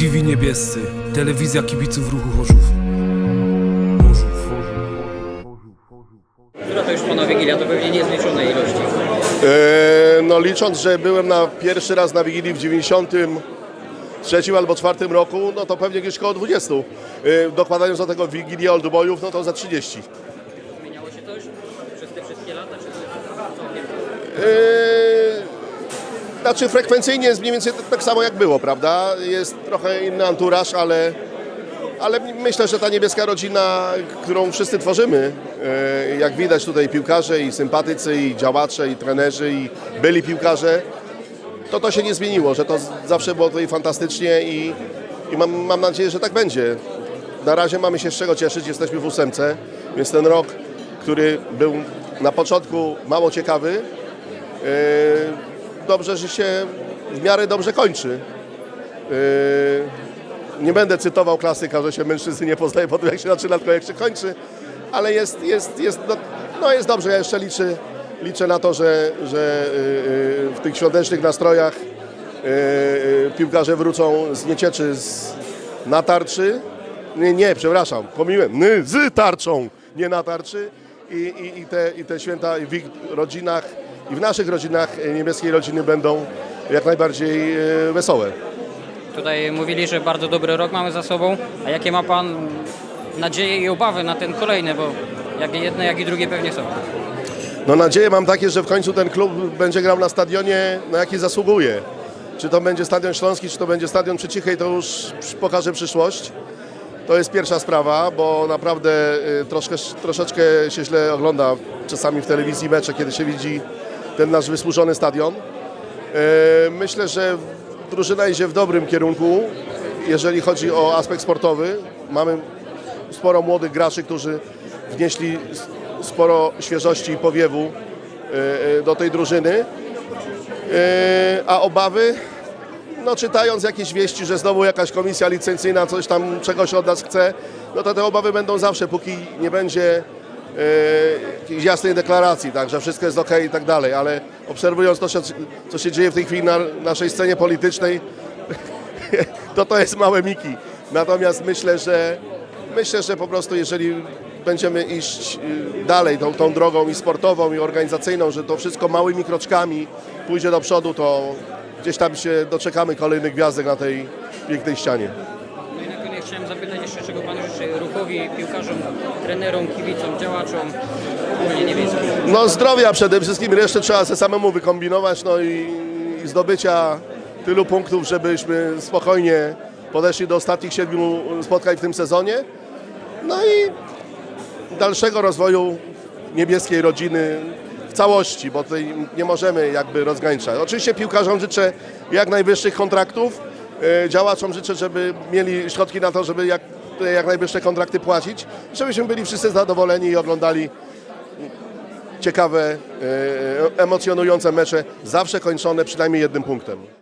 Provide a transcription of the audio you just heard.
TV Niebiescy, telewizja kibiców ruchu Chorzów. Która to już pana Wigilia? To pewnie niezliczone ilości. E, No licząc, że byłem na pierwszy raz na Wigilii w 93 albo 4 roku, no to pewnie gdzieś koło 20. E, Dokładając do tego Wigilię Oldboyów, no to za 30. Zmieniało się to już przez te wszystkie lata? Czy to całkiem? E, Znaczy frekwencyjnie jest mniej więcej tak samo jak było, prawda? Jest trochę inny anturaż, ale, ale myślę, że ta niebieska rodzina, którą wszyscy tworzymy, e, jak widać tutaj piłkarze i sympatycy, i działacze, i trenerzy, i byli piłkarze, to to się nie zmieniło, że to zawsze było tutaj fantastycznie i, i mam, mam nadzieję, że tak będzie. Na razie mamy się z czego cieszyć, jesteśmy w ósemce, więc ten rok, który był na początku mało ciekawy, e, dobrze, że się w miarę dobrze kończy. E, Nie będę cytował klasyka, że się mężczyzny nie poznaje po tym, jak się zaczyna, tylko jak się kończy, ale jest, jest, jest, no, no jest dobrze. Ja jeszcze liczę, liczę na to, że, że e, e, w tych świątecznych nastrojach piłkarze wrócą z niecieczy z, na tarczy. Nie, nie, przepraszam, pomyliłem. Z tarczą, nie na tarczy. I, i, i, te, I te święta w ich rodzinach i w naszych rodzinach e, niebieskiej rodziny będą jak najbardziej e, wesołe. Tutaj mówili, że bardzo dobry rok mamy za sobą. A jakie ma pan nadzieje i obawy na ten kolejny? Bo jak jedne, jak i drugie pewnie są. No nadzieje mam takie, że w końcu ten klub będzie grał na stadionie, na jaki zasługuje. Czy to będzie Stadion Śląski, czy to będzie Stadion przy Cichej, to już pokaże przyszłość. To jest pierwsza sprawa, bo naprawdę y, troszkę, troszeczkę się źle ogląda czasami w telewizji mecze, kiedy się widzi ten nasz wysłużony stadion. E, Myślę, że drużyna idzie w dobrym kierunku, jeżeli chodzi o aspekt sportowy. Mamy sporo młodych graczy, którzy wnieśli sporo świeżości i powiewu e, e, do tej drużyny. A obawy? No czytając jakieś wieści, że znowu jakaś komisja licencyjna coś tam czegoś od nas chce, no to te obawy będą zawsze, póki nie będzie jakiejś jasnej deklaracji, tak, że wszystko jest ok i tak dalej, ale obserwując to, co- co się dzieje w tej chwili na naszej scenie politycznej, to to jest małe miki. Natomiast myślę, że myślę, że po prostu jeżeli będziemy iść y, dalej tą, tą drogą i sportową, i organizacyjną, że to wszystko małymi kroczkami pójdzie do przodu, to gdzieś tam się doczekamy kolejnych gwiazdek na tej pięknej ścianie. No i na koniec chciałem zapytać jeszcze, czego pan życzy ruchowi, piłkarzom, trenerom, kibicom, działaczom, ogólnie niebieskim. No zdrowia przede wszystkim, resztę trzeba se samemu wykombinować, no i, i zdobycia tylu punktów, żebyśmy spokojnie podeszli do ostatnich siedmiu spotkań w tym sezonie. No i dalszego rozwoju niebieskiej rodziny w całości, bo tutaj nie możemy jakby rozgraniczać. Oczywiście piłkarzom życzę jak najwyższych kontraktów, e, działaczom życzę, żeby mieli środki na to, żeby jak, jak najwyższe kontrakty płacić, żebyśmy byli wszyscy zadowoleni i oglądali ciekawe, e, emocjonujące mecze, zawsze kończone przynajmniej jednym punktem.